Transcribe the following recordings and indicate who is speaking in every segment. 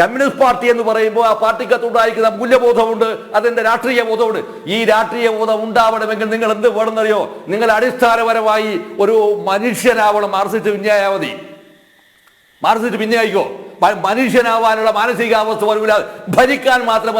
Speaker 1: Communist party എന്ന് പറയുമ്പോൾ ആ പാർട്ടിക്കകത്തുണ്ടായിരിക്കുന്ന മൂല്യബോധമുണ്ട് അതിന്റെ രാഷ്ട്രീയ ബോധമുണ്ട്? ഈ രാഷ്ട്രീയ ബോധം ഉണ്ടാവണമെങ്കിൽ നിങ്ങൾ എന്ത് വേണമെന്നറിയോ? നിങ്ങൾ അടിസ്ഥാനപരമായി ഒരു മനുഷ്യനാവണം മാർസിസ്റ്റ് വിന്യായാവധി മാർസിസ്റ്റ് വിന്യായിക്കോ മനുഷ്യനാവാനുള്ള മാനസികാവസ്ഥ വരുമില്ല ഭരിക്കാൻ മാത്രം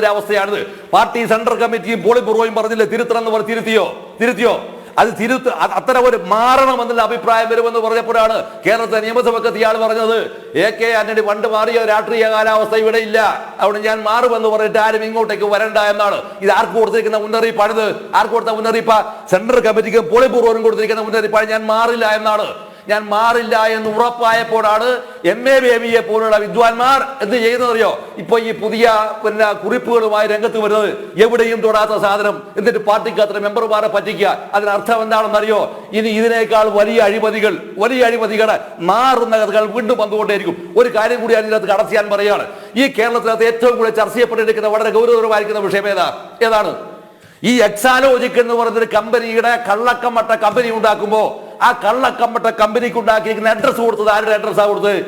Speaker 1: ഒരു അവസ്ഥയാണിത്. പാർട്ടി സെൻട്രൽ കമ്മിറ്റിയും പോളിറ്റ് ബ്യൂറോയും പറഞ്ഞില്ലേ? തിരുത്തണം എന്ന് പറഞ്ഞ് തിരുത്തിയോ? തിരുത്തിയോ? അത് തിരുത്ത് അത്ര ഒരു മാറണം എന്നുള്ള അഭിപ്രായം വരുമെന്ന് പറഞ്ഞപ്പോഴാണ് കേരളത്തിലെ നിയമസഭയ്ക്ക് ഇയാൾ പറഞ്ഞത് എ കെ ആന്റണി പണ്ട് മാറിയ രാഷ്ട്രീയ കാലാവസ്ഥ ഇവിടെ ഇല്ല. അവിടെ ഞാൻ മാറുമെന്ന് പറഞ്ഞിട്ട് ആരും ഇങ്ങോട്ടേക്ക് വരണ്ട എന്നാണ്. ഇത് ആർക്ക് കൊടുത്തിരിക്കുന്ന മുന്നറിയിപ്പാണിത്? ആർക്ക് കൊടുത്ത മുന്നറിയിപ്പ്? സെൻട്രൽ കമ്മിറ്റിക്കും പോളിറ്റ് കൊടുത്തിരിക്കുന്ന മുന്നറിയിപ്പാണ് ഞാൻ മാറില്ല എന്നാണ്. ഞാൻ മാറില്ല എന്ന് ഉറപ്പായപ്പോഴാണ് എം എ ബേബിയെ പോലുള്ള വിദ്വാൻമാർ എന്ത് ചെയ്യുന്നതറിയോ ഇപ്പൊ ഈ പുതിയ പിന്നെ കുറിപ്പുകളുമായി രംഗത്ത് വരുന്നത് എവിടെയും തൊടാത്ത സാധനം. എന്നിട്ട് പാർട്ടിക്ക് അത്ര മെമ്പർമാരെ പറ്റിക്കുക. അതിനർത്ഥം എന്താണെന്നറിയോ? ഇനി ഇതിനേക്കാൾ വലിയ അഴിമതികൾ വലിയ അഴിമതികളെ മാറുന്ന കഥകൾ വീണ്ടും വന്നുകൊണ്ടേയിരിക്കും. ഒരു കാര്യം കൂടി അതിനകത്ത് കടത്തിയാൻ പറയുകയാണ്. ഈ കേരളത്തിനകത്ത് ഏറ്റവും കൂടുതൽ ചർച്ച ചെയ്യപ്പെട്ടിരിക്കുന്ന വളരെ ഗൗരവമായിരിക്കുന്ന വിഷയം ഏതാ? ഏതാണ്? ഈ എക്സാലോജിക് എന്ന് പറയുന്നൊരു കമ്പനിയുടെ കള്ളക്കമട്ട കമ്പനി ഉണ്ടാക്കുമ്പോൾ ആ കള്ളക്കമ്പട്ട കമ്പനിക്ക് ഉണ്ടാക്കിയിരിക്കുന്ന അഡ്രസ് കൊടുത്തത്? ആരുടെ അഡ്രസ്സാ കൊടുത്തത്?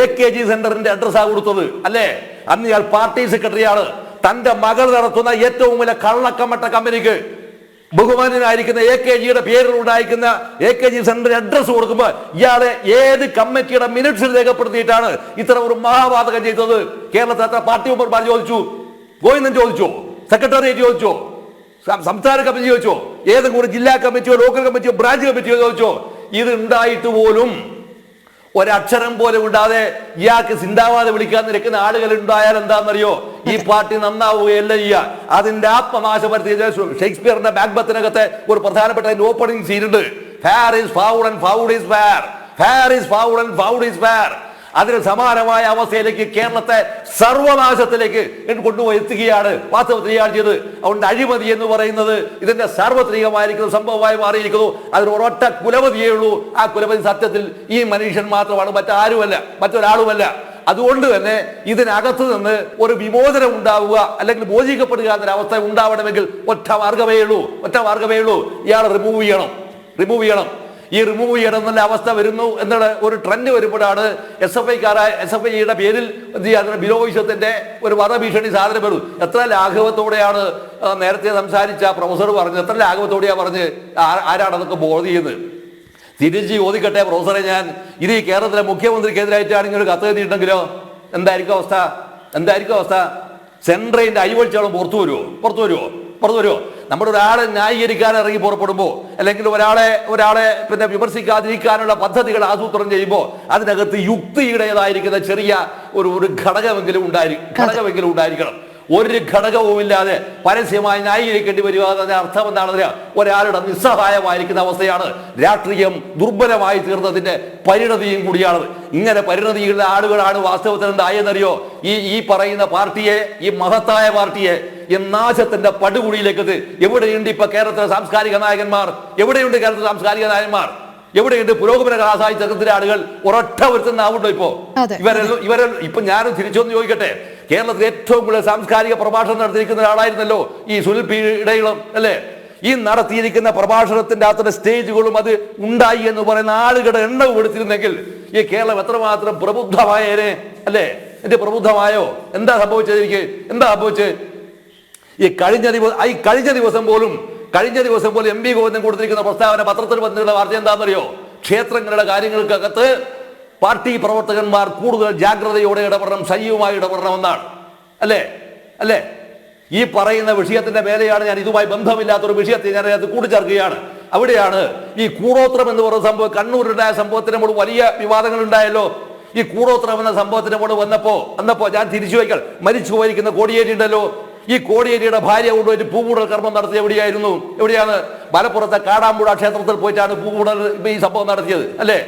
Speaker 1: എ കെ ജി സെന്ററിന്റെ ആ കൊടുത്തത് അല്ലേ? അന്ന് ഇയാൾ പാർട്ടി സെക്രട്ടറിയാണ് തന്റെ മകൾ നടത്തുന്ന ഏറ്റവും വലിയ കള്ളക്കമ്പട്ട കമ്പനിക്ക് ബഹുമാനായിരിക്കുന്ന എ കെ ജിയുടെ പേരിൽ ഉണ്ടായിരിക്കുന്ന എ കെ ജി സെന്ററിന്റെ അഡ്രസ് കൊടുക്കുമ്പോൾ ഇയാളെ ഏത് കമ്മിറ്റിയുടെ മിനിറ്റ്സിൽ രേഖപ്പെടുത്തിയിട്ടാണ് ഇത്ര ഒരു മഹാപാതകം ചെയ്തത്? കേരളത്തിൽ എത്ര പാർട്ടി മെമ്പർമാർ ചോദിച്ചു. ഗോവിന്ദൻ ചോദിച്ചോ. സെക്രട്ടേറിയറ്റ് ചോദിച്ചോ. സംസ്ഥാന കമ്മിറ്റി ചോദിച്ചോ? ഏതെങ്കിലും ഒരു ജില്ലാ കമ്മിറ്റിയോ ലോക്കൽ കമ്മിറ്റിയോ ബ്രാഞ്ച് കമ്മിറ്റിയോ ചോദിച്ചോ? ഇത് ഉണ്ടായിട്ട് പോലും ഒരക്ഷരം പോലും ഉണ്ടാതെ ഇയാൾക്ക് സിന്താവാതെ വിളിക്കാൻ നിൽക്കുന്ന ആളുകൾ ഉണ്ടായാൽ എന്താണെന്നറിയോ? ഈ പാർട്ടി നന്നാവുകയല്ല ചെയ്യുക. അതിന്റെ ആത്മനാശം വരുത്തിയ ഷേക്സ്പിയറിന്റെ ബാഗ്ബത്തിനകത്തെ ഒരു പ്രധാനപ്പെട്ട ഓപ്പണിംഗ് സീൻ ഉണ്ട്. Fair is foul and foul is fair fair is foul and foul is fair അതിന് സമാനമായ അവസ്ഥയിലേക്ക് കേരളത്തെ സർവനാശത്തിലേക്ക് കൊണ്ടുപോയി എത്തുകയാണ്. വാസ്തവത്തിൽ ഇയാൾ ചെയ്ത് അതുകൊണ്ട് അഴിമതി എന്ന് പറയുന്നത് ഇതിന്റെ സാർവത്രികമായിരിക്കുന്ന സംഭവമായി മാറിയിരിക്കുന്നു. അതിന് ഒരൊറ്റ കുലപതിയേ ഉള്ളൂ. ആ കുലപതി സത്യത്തിൽ ഈ മനുഷ്യൻ മാത്രമാണ് മറ്റാരുമല്ല മറ്റൊരാളുമല്ല. അതുകൊണ്ട് തന്നെ ഇതിനകത്ത് നിന്ന് ഒരു വിമോചനം ഉണ്ടാവുക അല്ലെങ്കിൽ മോചിക്കപ്പെടുക എന്നൊരവസ്ഥ ഉണ്ടാവണമെങ്കിൽ ഒറ്റ മാർഗമേ ഉള്ളൂ ഒറ്റ മാർഗമേ ഉള്ളൂ. ഇയാളെ റിമൂവ് ചെയ്യണം റിമൂവ് ചെയ്യണം. ഈ റിമൂവ് ചെയ്യണം എന്നുള്ള അവസ്ഥ വരുന്നു എന്നുള്ള ഒരു ട്രെൻഡ് വരുമ്പോഴാണ് എസ് എഫ് ഐക്കാരായ എസ് എഫ് ഐയുടെ പേരിൽ എന്ത് ചെയ്യുക ബിലോവിശ്വത്തിന്റെ ഒരു വധഭീഷണി സാധനം വരും. എത്ര ലാഘവത്തോടെയാണ് നേരത്തെ സംസാരിച്ച പ്രൊഫസർ പറഞ്ഞത് എത്ര ലാഘവത്തോടെയാണ് പറഞ്ഞ് ആരാണ് അതൊക്കെ ബോധ ചെയ്യുന്നത്? തിരിച്ച് ചോദിക്കട്ടെ പ്രൊഫസറെ ഞാൻ. ഇത് കേരളത്തിലെ മുഖ്യമന്ത്രിക്കെതിരായിട്ടാണ് ഇങ്ങനെ ഒരു കത്ത് എഴുതിയിട്ടുണ്ടെങ്കിലോ? എന്തായിരിക്കും അവസ്ഥ? എന്തായിരിക്കും അവസ്ഥ? സെൻട്രലിന്റെ അഴിവഴിച്ചോളം പുറത്തു വരുമോ പുറത്തു വരുമോ പുറത്തു വരുമോ? നമ്മുടെ ഒരാളെ ന്യായീകരിക്കാൻ ഇറങ്ങി പുറപ്പെടുമ്പോൾ അല്ലെങ്കിൽ ഒരാളെ ഒരാളെ പിന്നെ വിമർശിക്കാതിരിക്കാനുള്ള പദ്ധതികൾ ആസൂത്രണം ചെയ്യുമ്പോൾ അതിനകത്ത് യുക്തിയുടേതായിരിക്കുന്ന ചെറിയ ഒരു ഒരു ഘടകമെങ്കിലും ഉണ്ടായിരിക്കും ഘടകമെങ്കിലും ഉണ്ടായിരിക്കണം. ഒരു ഘടകവുമില്ലാതെ പരസ്യമായി ന്യായീകരിക്കേണ്ടി വരിക എന്നതിന് അർത്ഥം എന്താണെന്ന് ഒരാളുടെ നിസ്സഹായമായിരിക്കുന്ന അവസ്ഥയാണ് രാഷ്ട്രീയം ദുർബലമായി തീർന്നതിന്റെ പരിണതിയും കൂടിയാണ് ഇങ്ങനെ പരിണതിയുള്ള ആളുകളാണ് വാസ്തവത്തിൽ എന്തായെന്നറിയോ ഈ ഈ പറയുന്ന പാർട്ടിയെ ഈ മഹത്തായ പാർട്ടിയെ ഈ നാശത്തിന്റെ പടുകുഴിയിലേക്ക് എവിടെയുണ്ട് ഇപ്പൊ കേരളത്തിലെ സാംസ്കാരിക നായകന്മാർ? എവിടെയുണ്ട് കേരളത്തിലെ സാംസ്കാരിക നായകന്മാർ എവിടെയുണ്ട് പുരോഗമന കലാസാഹിത്യത്തിലെ ആളുകൾ? ഒരൊറ്റ ഒരുത്തുന്ന ആവുണ്ടോ ഇപ്പോ?
Speaker 2: ഇവരെ
Speaker 1: ഇവരെല്ലാം ഇവരെ ഇപ്പൊ ഞാനും തിരിച്ചൊന്ന് ചോദിക്കട്ടെ? കേരളത്തിൽ ഏറ്റവും കൂടുതൽ സാംസ്കാരിക പ്രഭാഷണം നടത്തിയിരിക്കുന്ന ഒരാളായിരുന്നല്ലോ ഈ സുനിൽ പി ഇടയിളം അല്ലേ? ഈ നടത്തിയിരിക്കുന്ന പ്രഭാഷണത്തിന്റെ അത്ര സ്റ്റേജുകളും അത് ഉണ്ടായി എന്ന് പറയുന്ന ആളുകളുടെ എണ്ണം എടുത്തിരുന്നെങ്കിൽ ഈ കേരളം എത്രമാത്രം പ്രബുദ്ധമായേനെ അല്ലേ? എന്റെ പ്രബുദ്ധമായോ? എന്താ സംഭവിച്ചത് എനിക്ക്? എന്താ സംഭവിച്ചത്? ഈ കഴിഞ്ഞ ദിവസം ഈ കഴിഞ്ഞ ദിവസം പോലും കഴിഞ്ഞ ദിവസം പോലും എം പി ഗോവിന്ദൻ കൊടുത്തിരിക്കുന്ന പ്രസ്താവന പത്രത്തിൽ വന്നിട്ടുള്ള വാർത്ത എന്താണെന്നറിയോ? ക്ഷേത്രങ്ങളുടെ കാര്യങ്ങൾക്കകത്ത് പാർട്ടി പ്രവർത്തകന്മാർ കൂടുതൽ ജാഗ്രതയോടെ ഇടപെടണം സജീവമായി ഇടപെടണമെന്നാണ് അല്ലേ? അല്ലേ? ഈ പറയുന്ന വിഷയത്തിന്റെ മേലെയാണ് ഞാൻ ഇതുമായി ബന്ധമില്ലാത്ത ഒരു വിഷയത്തെ ഞാൻ അതിനകത്ത് കൂട്ടിച്ചേർക്കുകയാണ്. അവിടെയാണ് ഈ കൂടോത്രം എന്ന് പറയുന്ന സംഭവം കണ്ണൂരിലുണ്ടായ സംഭവത്തിന് നമ്മൾ വലിയ വിവാദങ്ങൾ ഉണ്ടായല്ലോ ഈ കൂടോത്രം എന്ന സംഭവത്തിന് കൂടെ വന്നപ്പോ വന്നപ്പോ ഞാൻ തിരിച്ചു വയ്ക്കൽ മരിച്ചു പോയിരിക്കുന്ന കോടിയേരി ഉണ്ടല്ലോ. ഈ കോടിയേരിയുടെ ഭാര്യ കൊണ്ടുപോയിട്ട് പൂമൂടൽ കർമ്മം നടത്തിയ എവിടെയായിരുന്നു? എവിടെയാണ്? മലപ്പുറത്തെ കാടാമ്പുഴ ക്ഷേത്രത്തിൽ പോയിട്ടാണ് പൂമൂടൽ ഈ സംഭവം നടത്തിയത് അല്ലേ?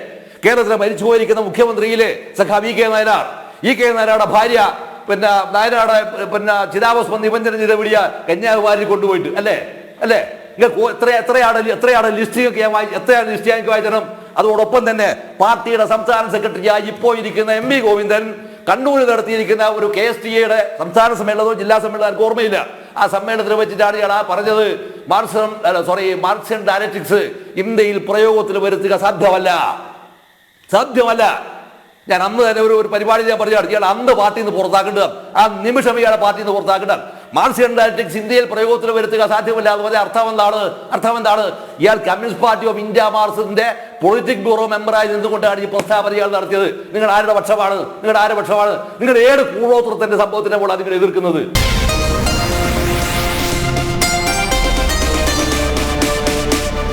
Speaker 1: കേരളത്തിലെ മരിച്ചു പോയിരിക്കുന്ന മുഖ്യമന്ത്രിയിലെ സഖാ V K Nayanar E K നായനാരുടെ ഭാര്യ പിന്നെ നായനാടെ പിന്നെ ചിതാവസ്മ നിബന്ധന ചെയ്ത കന്യാകുമാരി കൊണ്ടുപോയിട്ട് അല്ലേ? അല്ലേ? എത്ര എത്രയാണ് എത്രയാണ് വായി എത്രയാണ് ലിസ്റ്റ് ഞാൻ വായിച്ചണം? അതോടൊപ്പം തന്നെ പാർട്ടിയുടെ സംസ്ഥാന സെക്രട്ടറിയായി ഇപ്പോൾ ഇരിക്കുന്ന എം വി ഗോവിന്ദൻ കണ്ണൂരിൽ നടത്തിയിരിക്കുന്ന ഒരു കെ എസ് ടി എയുടെ സംസ്ഥാന സമ്മേളനമോ ജില്ലാ സമ്മേളനം എനിക്ക് ഓർമ്മയില്ല. ആ സമ്മേളനത്തിൽ വെച്ചിട്ടാണ് ഇയാൾ ആ പറഞ്ഞത്. മാർസം സോറി മാർക്സിയൻ ഡയലക്ടിക്സ് ഇന്ത്യയിൽ പ്രയോഗത്തിൽ വരുത്തുക സാധ്യമല്ല. സാധ്യമല്ല ഞാൻ അന്ന് തന്നെ ഒരു ഒരു പരിപാടി ഞാൻ പറഞ്ഞു ഇയാൾ അന്ന് പാർട്ടിയിൽ നിന്ന് പുറത്താക്കേണ്ടത് ആ നിമിഷം ഇയാളെ പാർട്ടിയിൽ നിന്ന് പുറത്താക്കേണ്ടതാണ് മാർക്സിയൻ ഡയറ്റിക്സ് ഇന്ത്യയിൽ പ്രയോഗത്തിൽ വരുത്തുക സാധ്യമല്ല അതുപോലെ അർത്ഥം എന്താണ്? അർത്ഥം എന്താണ്? ഇയാൾ കമ്മ്യൂണിസ്റ്റ് പാർട്ടി ഓഫ് ഇന്ത്യ മാർക്സിന്റെ പൊളിറ്റിക് ബ്യൂറോ മെമ്പറായി നിന്നുകൊണ്ടാണ് ഈ പ്രസ്താവന ഇയാൾ നടത്തിയത്. നിങ്ങൾ ആരുടെ പക്ഷമാണ്? നിങ്ങളുടെ ആരുടെ പക്ഷമാണ്? നിങ്ങൾ ഏത് കൂടോത്രത്തിന്റെ സംഭവത്തിനെ പോലാണ് നിങ്ങൾ എതിർക്കുന്നത്?